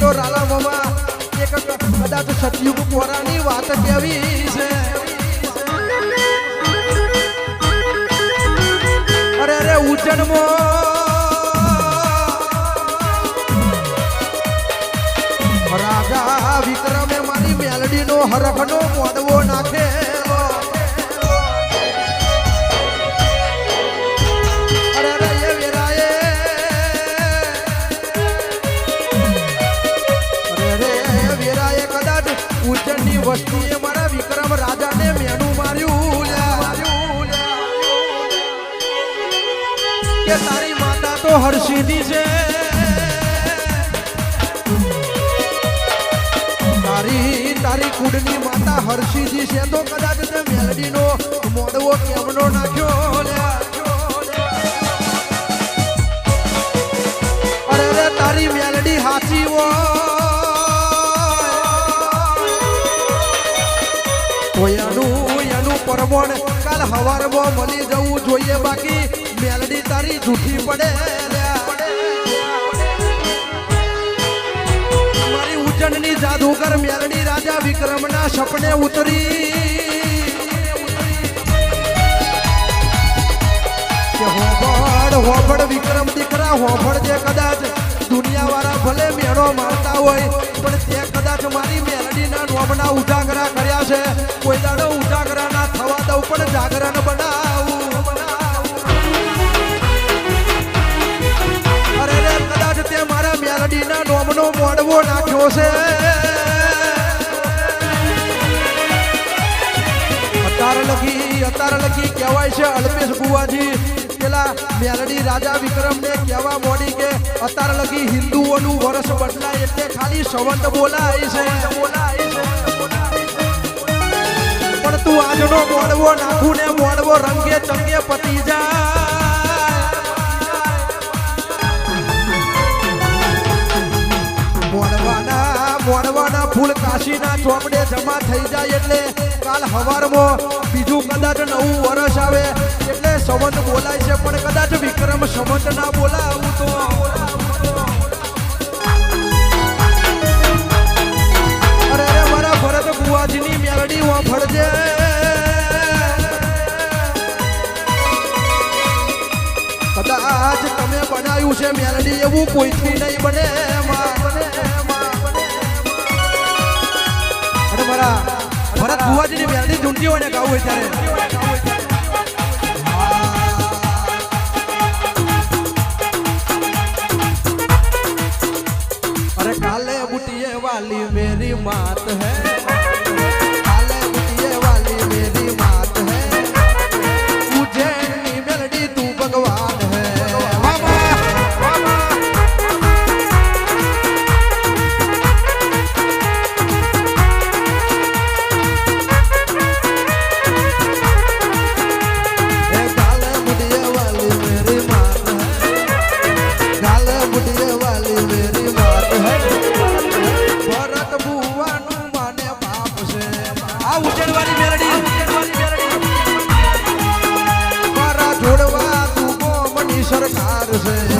તો રાલા મામા. એક કદાચ સતયુગ પોરાની વાત કેવી છે? અરે અરે ઉજ્જૈનમાં રાજા વિક્રમે મારી મેલડીનો હરખનો મોડવો નાખેલો તારી માતા માતા હર્ષિદી છે તો કદાચ તે મેલડીનો મોડવો કેમનો નાખ્યો. અરે તારી મેલડી હાચી હોય હવારમાં મળી જવું જોઈએ બાકી મેલડી તારી જૂઠી પડે મારી ઉજ્જૈનની જાદુગર મેલડી રાજા વિક્રમના સપને ઉતરી. હોબળ હોબળ વિક્રમ દીકરા હોબળ જે કદાચ દુનિયાવાળા ભલે મેળો મારતા હોય, પણ તે કદાચ મારી મેલડીના નોમના ઉજાગરા કર્યા છે. જાગરણ બનાવું. અરે છે. અલ્પેશ બુવાજી પેલા મેલડી રાજા વિક્રમને કહેવા મોડી કે અત્યારે લગી હિન્દુઓનું વર્ષ બદલાય એટલે ખાલી સંવંત બોલાય છે. પણ આજનો મોડવો નાખું ને મોડવો રંગે ચંગે પતી જાય. મોડવાના મોડવાના ફૂલ કાશીના ચોપડે જમા થઈ જાય એટલે કાલ હવારમાં બીજું કદાચ નવું વર્ષ આવે એટલે સંવંત બોલાય છે, પણ કદાચ વિક્રમ સંવંત ના બોલાવું તો. અરે અરે, મારા ભરત બુવાજીની મેલડી વાંભળજે તમે બનાવ્યું છે મેલડી એવું કોઈથી નહીં બને એમાં. અને મારા ભરત બુવાજીની મેલડી ઝૂંટી હોય ને ગાવું હોય ત્યારે अरे काले बुटिए वाली मेरी मात है remember